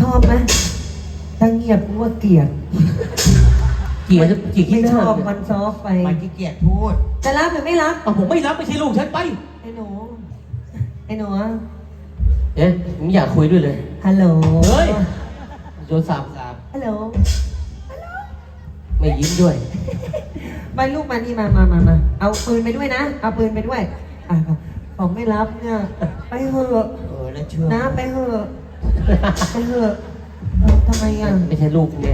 ชอบไหมถ้าเงียบกูว่าเกลียดเกลียดเกลียดไม่ขี้หชน้าอบเนี่ยมันซอฟไป มันขี้เกียจพูดจะรับหรือไม่รับ เอาผมไม่รับไม่ใช่ลูกฉันไป ไอ้หนู ไอ้หนูเอ๊ะผมอยากคุยด้วยเลย ฮัลโหล เฮ้ยโทรศัพท์ฮัลโหล ไม่ยิ้มด้วย ไปลูกมานี่มามามามา เอาปืนไปด้วยนะ เอาปืนไปด้วย อะของไม่รับเนี่ย ไปเถอะ เออแล้วเชื่อ นะไปเถอะ ไปเถอะเออทำไมอะไม่ใช่ลูกไง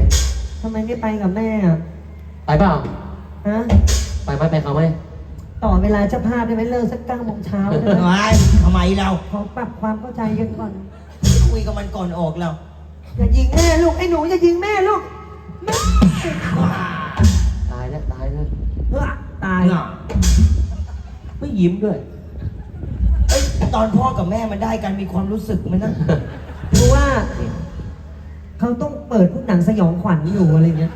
ทำไมไม่ไปกับแม่อะไปเปล่า ฮะ ไปไหมไปเขาไหมต่อเวลาเจ้าภาพได้ไหมเลิกสักเก้าโมงเช้าได้ไหมไว้ทำไมเราขอปรับความเข้าใจกันก่อน คุยกับมันก่อนออกเราอย่ายิงแม่ลูกไอ้หนูอย่ายิงแม่ลูกแม่ตายแล้วตายแล้วเฮ้อตายไม่ยิ้มด้วยเอ้ยตอนพ่อกับแม่มันได้กันมีความรู้สึกไหมันนะ เพราะว่าเขาต้องเปิดพวกหนังสยองขวัญอยู่อะไรเงี้ย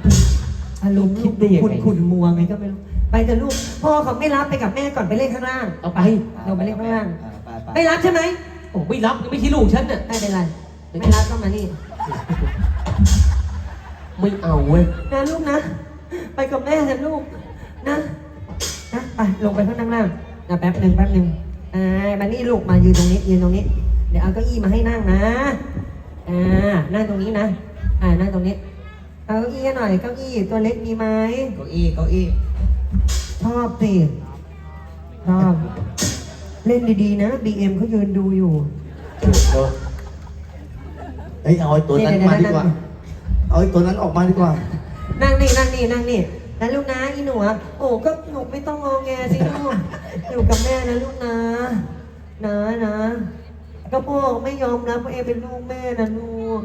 อารมณ์คิดได้ยังไงขุนขุนมัวไงก็ไม่รู้ ไปแต่ลูก พ่อเขาไม่รับไปกับแม่ก่อนไปเล่นข้างล่าง เอาไปลงไปเล่นข้างล่างอ่ไปไปไม่รับใช่ไหมโอ้ไม่รับไม่ใช่ลูกฉันน่ะไม่เป็นไร ไม่รับก็มานี่ ไม่เอาเว้ยนะลูกนะ ไปกับแม่เถอะลูกนะนะไปลงไปข้างล่างนะแป๊บหนึ่งแป๊บหนึ่งอ่ามานี่ลูกมายืนตรงนี้ยืนตรงนี้ เดี๋ยวเอาเก้าอี้มาให้นั่งนะ อ่า นั่งตรงนี้นะ อ่า นั่งตรงนี้ เอาเก้าอี้ให้หน่อย เก้าอี้ตัวเล็กมีไหมเก้าอี้เก้าอี้ชอบสิชอบ เล่นดีๆนะ BM เขายืนดูอยู่เฮ้ยเอาไอ้ตัวนั้นมาดีกว่า เอาไอ้ตัวนั้นออกมาดีกว่า นั่งนี่นั่งนี่นั่งนี่นะลูกนะอีหนูอะโอ้ก็หนูไม่ต้องงอแงสิลูกอยู่กับแม่นะลูกนะ นะนะ ก็พ่อไม่ยอมรับว่าเองเป็นลูกแม่นะลูก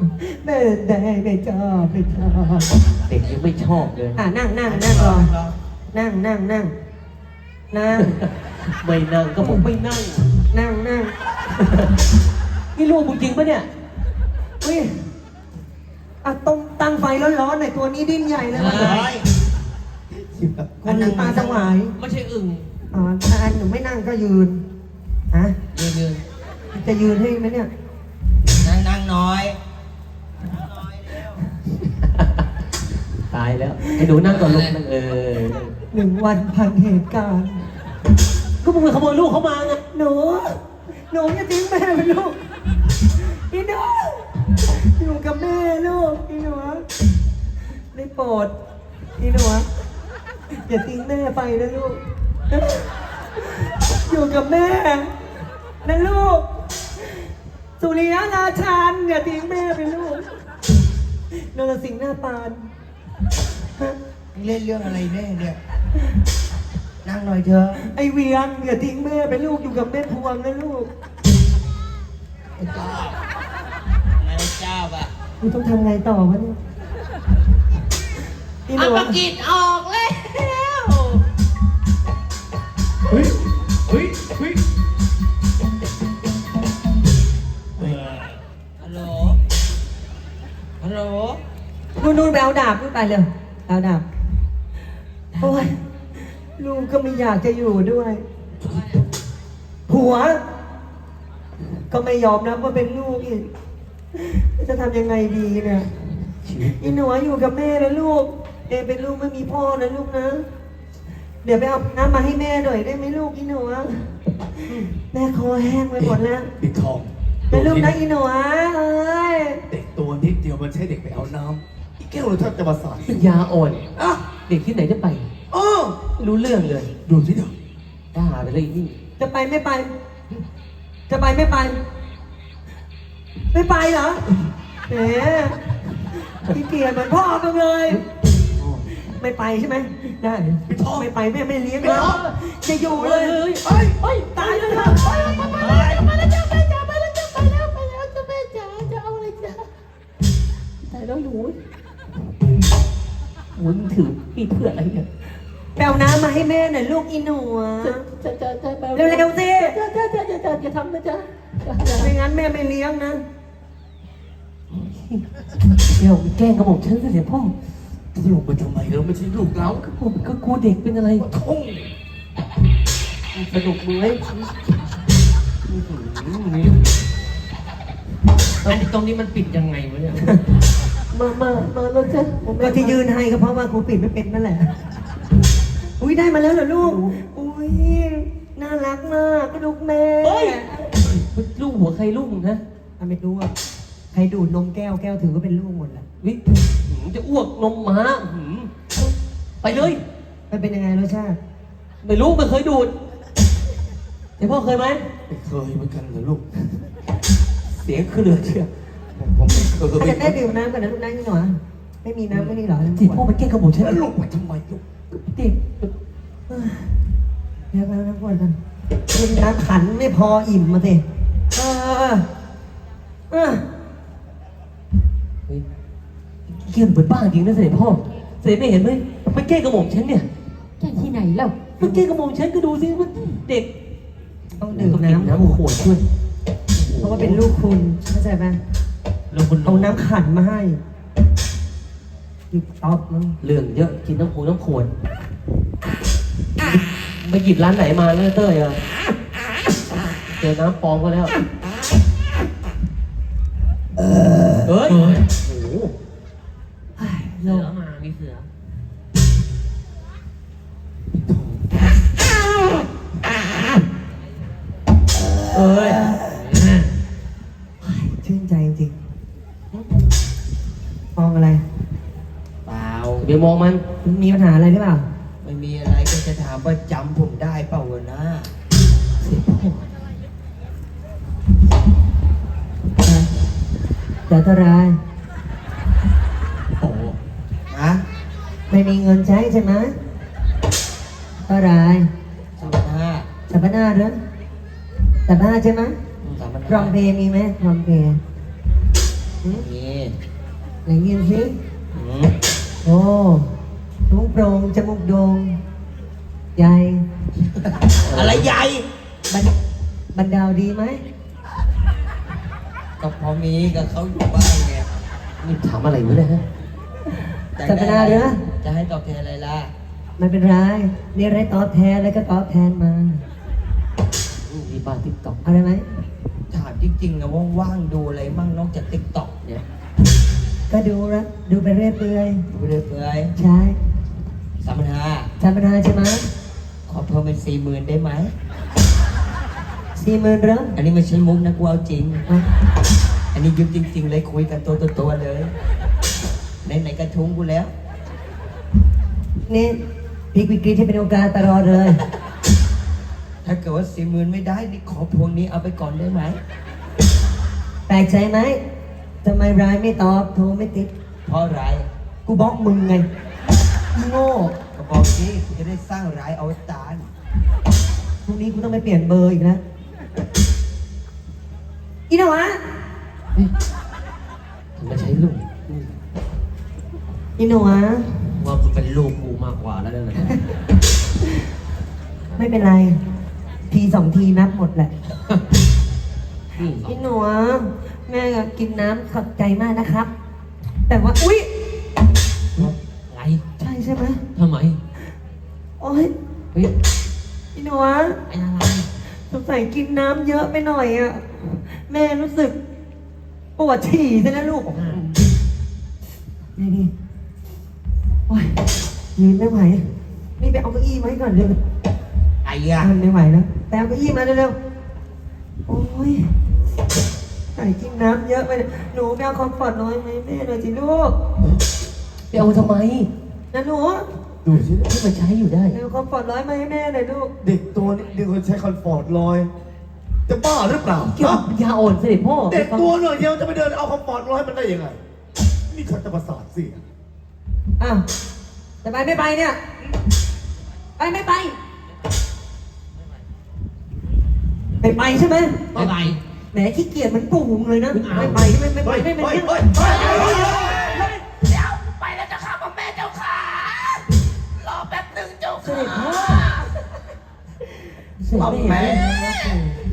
แม่ได้ไม่ชอบไม่ชอบเด็กยังไม่ชอบเลย อะนั่งนั่งนั่งรอนั่งนั่งนั่งนั่งไม่นั่งก็ผมไม่นั่ง นั่งนั่งนี่ลูกมึงจริงปะเนี่ยอุ้ยอะต้องตั้งไฟร้อนๆหน่อยตัวนี้ดิ้นใหญ่เลยเฮ้ยคนตาสวายไม่ใช่อึ่งอ๋อถ้าอันหนูไม่นั่งก็ยืนฮะยืนยืน จะยืนให้ไหมเนี่ย นั่งนั่งน้อยตายแล้วไอ้หนูนั่งก่อนลูกนั่งเออหนึ่งวันพันเหตุการณ์ ก็มึงไปขโมยลูกเขามาไงหนูหนูอย่าทิ้งแม่ไปลูกอีหนูอยู่กับแม่ลูกอีหนูได้โปรดอีหนูอย่าทิ้งแม่ไปนะลูก อยู่กับแม่นะลูก สุริยะราชันอย่าทิ้งแม่ไปลูกนรสิงห์หน้าปานฮะเล่นเรื่องอะไรแน่เนี่ย นั่งหน่อยเถอะไอเวียงอย่าทิ้งแม่ไปลูกอยู่กับแม่พวงนะลูกไอ้เจ้าไอ้เจ้าปะกูต้องทำไงต่อวะเนี่ยอีหเอานูปากกิดออกแล้ว เฮ้ยเฮ้ยเฮ้ย โหลนู่นนู่นไปเอาดาบนู่นไปเลยเอาดาบโอ้ยลูกก็ไม่อยากจะอยู่ด้วยผัว ก็ไม่ยอมรับว่าเป็นลูกอีก จะทำยังไงดีเนี่ยอีหนูอยู่กับแม่นะลูกเอเป็นลูกไม่มีพ่อนะลูกนะ เดี๋ยวไปเอาน้ำมาให้แม่หน่อยได้ไหมลูกอีหนูแม่คอแห้งไปหมดแล้วปิดทอง เป็นลูกนะอีหนูเอ้ยเด็กตัวนิดเดียวมันใช่เด็กไปเอาน้ำอีแก้วเราแทบจะมาสาดปัญญาอ่อนอะเด็กที่ไหนจะไปเออไม่รู้เรื่องเลยดูสิเดี๋ยวด่าไปเลยไอ้นี่จะไปไม่ไป จะไปไม่ไป ไม่ไปเหรอแหมพี่เกียรเหมือนพ่อมึงเลย ไม่ไปใช่ไหมได้ไม่ไปแม่ไม่เลี้ยงแล้วจะอยู่เลยเฮ้ยเฮ้ยเฮ้ยตายแล้วนะตายแล้วหนูหมุนถือมีดเพื่ออะไรเนี่ยแปลน้ำมาให้แม่หน่อยลูกอีหนูอะจะจะจะไปเร็วๆสิจะจะจะจะจะจะทำนะจ๊ะไม่งั้นแม่ไม่เลี้ยงนะเดี๋ยวแกล้งกระบอกฉันสิเสียพ่อลูกมันทำไมเราไม่ใช่ลูกเราผมก็กลัวเด็กเป็นอะไรทุ่งสนุกด้วยอันนี้ตรงนี้มันปิดยังไงวะเนี่ย มามามาแล้วจ้ะก็ที่ยืนให้ก็เพราะว่ากูปิดไม่เป็นนั่นแหละ อุ้ยได้มาแล้วเหรอลูก อุ้ยน่ารักมากลูกแม่เฮ้ย ลูกหัวใครลูกมึงนะอะไม่รู้อะใครดูดนมแก้วแก้วถือว่าเป็นลูกหมดแหละวิหืมจะอ้วกนมหมาหืมไปเลย มันเป็นยังไงรสชาติไม่รู้ไม่เคยดูดเดี๋ยวพ่อเคยไหม ไม่เคยเหมือนกันเหรอลูก เสียงคือเหลือเชื่อ ผมผมไม่เคยอาจจะได้ดื่มน้ำกันนะลูกน้ำนี่หน่อยไม่มีน้ำไม่นี่หรอจิพ่อไปแกล้งกระบอกฉันแล้วลูกไปทำไมลูกติดเดี๋ยวไปน้ำก่อนกันกินน้ำขันไม่พออิ่มมาสิเออเออเฮ้ยเกี่ยมเป็นบ้าจริงนะเสด็จพ่อ เสด็จไม่เห็นไหมมันแกล้งกระหม่อมฉันเนี่ยแก้ที่ไหนเล่ามันแกล้งกระหม่อมฉันก็ดูสิมันเด็กต้องดื่มน้ำน้ำขวดด้วยเพราะว่าเป็นลูกคุณเข้าใจไหม แล้วคุณเอาน้ำขันมาให้หยิบต๊อบมั้งเรื่องเยอะกินน้ำขวดน้ำขวดไปหยิบร้านไหนมาเนี่ยเต้ยอะเจอน้ำปลอมก็แล้วเฮ้ย ล่าเดี๋ยวมองมัน มีปัญหาอะไรหรือเปล่า ไม่มีอะไรก็จะถามว่าจำผมได้เปล่าวะนะเสียพ่อเดี๋ยวเท่าไรโอ้ฮะไม่มีเงินใช้ใช่ไหมเท่าไรสามพันห้าสัปดาห์หรือสัปดาห์ใช่ไหมสามพันพร้อมเพย์มีไหมพร้อมเพย์หืมนี่ไหนเงียบสิอืม โอ้ทุงโปรงจมูกโด่งใหญ่อะไรใหญ่บันบันดาวดีไหมก็พอมีกับเขาอยู่บ้านไงนี่ถามอะไรวะเนี่ยฮะอยกสัปได้ดาห์หรือจะให้ตอบแทนอะไรล่ะไม่เป็นไรนี่อะไรตอบแทนแล้วก็ตอบแทนมามีบ้าติ๊กต็อกเอาได้ไหมถามจริงๆนะว่างๆดูอะไรมั่งนอกจากติ๊กต็อกเนี่ย ก็ดูละดูไปเรื่อยเปื่อยดูเรื่อยใช่ๆสามพันห้าสัปดาห์ใช่ไหมขอเพิ่มเป็นสี่หมื่นได้ไหมสี่หมื่นเหรออันนี้ไม่ใช่มุกนะกูเอาจริงเอาอันนี้ยืมจริง ๆ เลยคุยกันตัวต่อตัวเลยไหนๆกระทุ้งกูแล้ว นี่พลิกวิกฤตให้เป็นโอกาสตลอดเลย ถ้าเกิดว่าสี่หมื่นไม่ได้นี่ขอพวงนี้เอาไปก่อนได้ไหมแปลกใจไหม ทำไมรายไม่ตอบโทรไม่ติด เพราะอะไรกูบล็อกมึงไงอีโง่ก็บอกที่กูจะได้สร้างรายเอาไว้ตานพรุ่งนี้กูต้องไปเปลี่ยนเบอร์อีกแล้วอีนะวะเฮ้ยทำไมใช้ลูกอีหนูวะว่ามันเป็นลูกกูมากกว่าแล้วนะไม่เป็นไร ทีสองทีนับหมดแหละนี่อีหนูวะ แม่ก็กินน้ำขอบใจมากนะครับ แต่ว่า อุ๊ย อะไรใช่ใช่ไหมทำไมโอ๊ยเฮ้ยอีหนูวะไอ้อะไรสงสัยกินน้ำเยอะไปหน่อยอะ แม่รู้สึกปวดฉี่ซะแล้วลูกนี่นี่โอ้ยยืนไม่ไหว นี่ไปเอาเก้าอี้มาให้ก่อนเร็วไอ้อะมันไม่ไหวแล้วไปเอาเก้าอี้มาเร็วๆโอ้ย ใส่กินน้ำเยอะไปเนี่ยหนูไปเอาคอมฟอร์ตน้อยไหมแม่หน่อยสิลูกไปเอาทำไม นะหนูดูสิที่มันใช้อยู่ได้ไปเอาคอมฟอร์ตร้อยมาให้แม่หน่อยลูก เด็กตัวนี้เด็กคนใช้คอนฟอร์ตลอย จะบ้าหรือเปล่าเกี่ยวฮะกับยาอ่อนเสด็จพ่อเด็กตัวหน่อยเดียวจะไปเดินเอาคอนฟอร์ตลอยมันได้ยังไง นี่ฉันจะประสาทเสียอ้าวจะไปไม่ไปเนี่ย ไปไม่ไปไม่ไปใช่ไหม ไม่ไป แหมขี้เกียจเหมันปู่มึงเลยนะไม่ไปไม่ไม่ไปไม่ไปเฮ้ยไม่ไปเฮ้ยเฮ้ยเฮ้ยเสด็จพ่อเสด็จแม่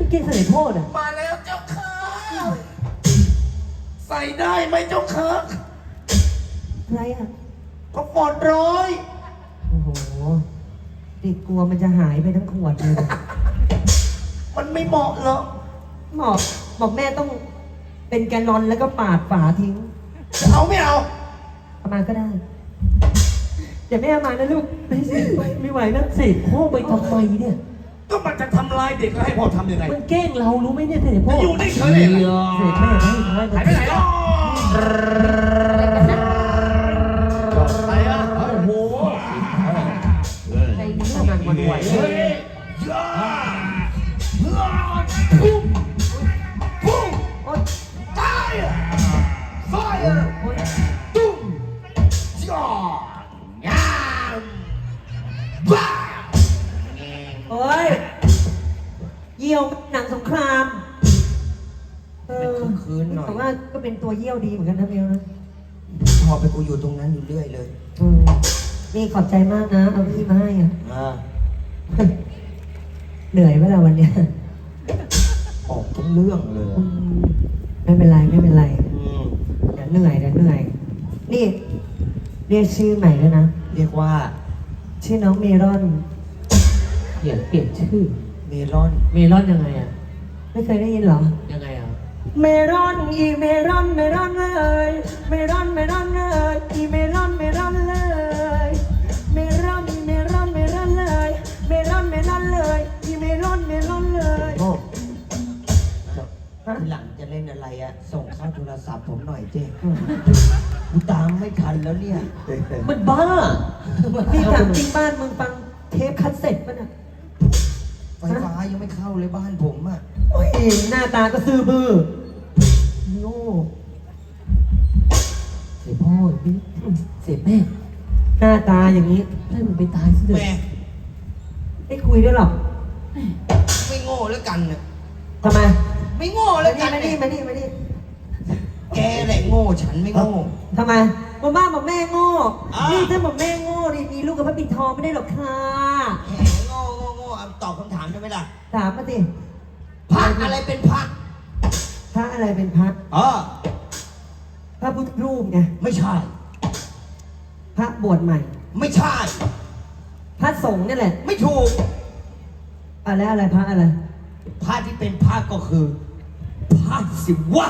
เก่งเสด็จพ่อน่ะมาแล้วเจ้าค่ะ ใส่ได้ไหมเจ้าค่ะอะไรอะคอนฟอร์ตร้อยโอ้โหเด็กกลัวมันจะหายไปทั้งขวดเลย มันไม่เหมาะเหรอ บอกบอกแม่ต้องไปเป็นแกลลอนแล้วก็ปาดฝาทิ้งจะเอาไม่เอา เอามาก็ได้เดี๋ยวแม่เอามานะลูกไม่สิไม่ไหวนะเสด็จพ่อไปทำไมเนี่ย ก็มันจะทำลายเด็กแล้วให้พ่อทำยังไง มันแกล้งเรารู้ไหมเนี่ยเสด็จพ่ออยู่นี่เฉยเลยเหรอเสด็จแม่ให้ท้ายหายไปไหนล่ะใครอะโอ้โห ใจนี้ขนาดวันไหวเฮ้ยย่า นี่ขอบใจมากนะ เอาพี่มาให้อะอ่าเหนื่อยไหมล่ะวันเนี้ยออกทุกเรื่องเลยอืมไม่เป็นไรไม่เป็นไร อืมเดี๋ยวเหนื่อยเดี๋ยวเหนื่อย นี่เรียกชื่อใหม่แล้วยนะ เรียกว่าชื่อน้องเมรอน เปลี่ยนเปลี่ยนชื่อ เมลอน เมลอนยังไงอะ ไม่เคยได้ยินเหรอ ยังไงอะ เมรอนอีเมรอนเมรอนเลยเมรอนเมรอนเลยอีเมร ส่งเข้าโทรศัพท์ผมหน่อยเจ้กูตามไม่ทันแล้วเนี่ย มันบ้านี่ถามจริงบ้านมึงฟังเทปคัสเซ็ตป่ะน่ะไฟฟ้ายังไม่เข้าเลยบ้านผมอะโอ้ยหน้าตาก็ซื่อบื้อโง่เสด็จพ่อพี่เสด็จแม่ หน้าตาอย่างนี้ให้มันไปตายซะเถอะแม่ไม่คุยด้วยหรอกไม่โง่แล้วกันเนี่ยทำไม ไม่โง่มาแล้วกันี่นมาเนี่นี่ยมานี่มานี่ แกแหละโง่ฉันไม่โง่ ทำไมมาบ้าบอกแม่โง่ อ่านี่นี่ถ้าบอกแม่โง่นี่มีลูกกับพระปิ่นทองไม่ได้หรอกค่ะ แหมโง่โง่โง่เอาตอบคำถามได้ไหมล่ะถามมาสิพระอะไรเป็นพระพระอะไรเป็นพระ เออพระพุทธรูปไง ไม่ใช่ พระบวชใหม่ ไม่ใช่ พระสงฆ์นี่แหละไม่ถูกอะไรอะไรพระอะไร พระที่เป็นพระก็คือพระศิวะ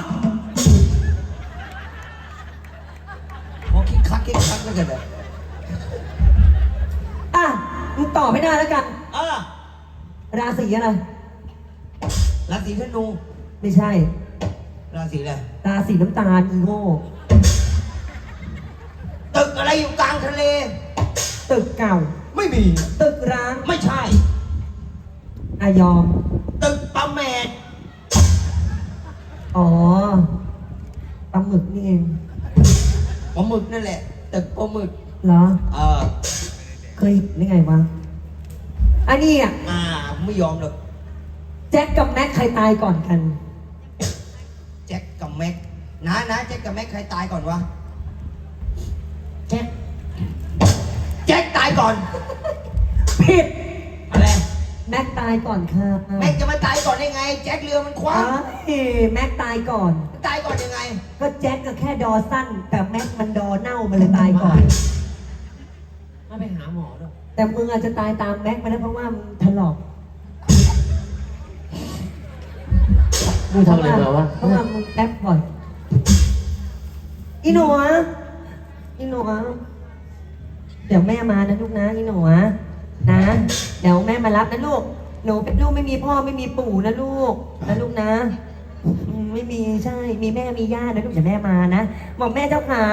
คักคิดคักแล้วกันเลยอะมึงตอบไม่ได้แล้วกัน เออราศีอะไร ราศีธนูไม่ใช่ ราศีอะไร ราศีน้ำตาลอีโง่ตึกอะไรอยู่กลางทะเล ตึกเก่า ไม่มี ตึกร้างไม่ใช่ อายอม ตึกปลาแมดอ๋อปลาหมึกนี่เอง ปลาหมึกนั่นแหละ ตึกปลาหมึก เหรอ เออเคยเห็นได้ไงวะ อันนี้อะ อ่าไม่ยอมหรอกแจ็คกับแม็กใครตายก่อนกัน แจ็คกับแม็กนะนะแจ็คกับแม็กใครตายก่อนวะแจ็คแจ็คตายก่อน ผิดอะไร แม็กตายก่อนค่ะแม็กจะมาตายก่อนได้ไง แจ็คเรือมันคอ๋ว้าอแม็กตายก่อนตายก่อนยังไง ก็แจ็คก็แค่ดอสั้น แต่แม็กมันดอเน่ามันเลยตายก่อน มาไปหาหมอด้วยแต่มึงอาจจะตายตามแม็กไปแล้วเพราะว่ามึงถลอกมึงทำอะไรมาวะ เพราะว่ามึงแท็บบ่อยอีหนูอะอีหนูอะเดี๋ยวแม่มานะลูกนะอีหนูอะ นะ เดี๋ยวแม่มารับนะลูก หนูเป็นลูกไม่มีพ่อไม่มีปู่นะลูกนะลูกนะอืมไม่มีใช่ มีแม่มีย่านะลูกเดี๋ยวแม่มานะบอกแม่เจ้าขา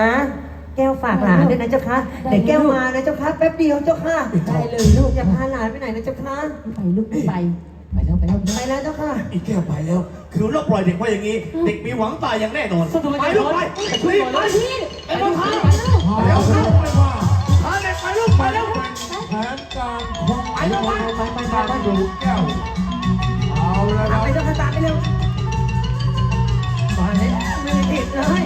แก้วฝากหลานด้วยนะเจ้าค่ะเดี๋ยวแก้วมานะเจ้าค่ะแป๊บเดียวเจ้าค่ะได้เลยลูกอย่าพาหลานไปไหนนะเจ้าค่ะไปลูกไม่ไป ไปแล้วไปแล้วไปแล้วเจ้าค่ะอีกแก้วไปแล้ว คือเราปล่อยเด็กไว้อย่างนี้ เด็กมีหวังตายอย่างแน่นอน ไปลูกไปไปคุยไปไอ้บ้าพาไปแล้วไปแล้วพาเด็กไปลูกไปแล้ว แผนการคงไปแล้วไปไปไปไปไปดูแก้ว เอาแล้วตามนะไปเจ้าค่ะตามไปเร็วมาแล้วไม่ติดเลย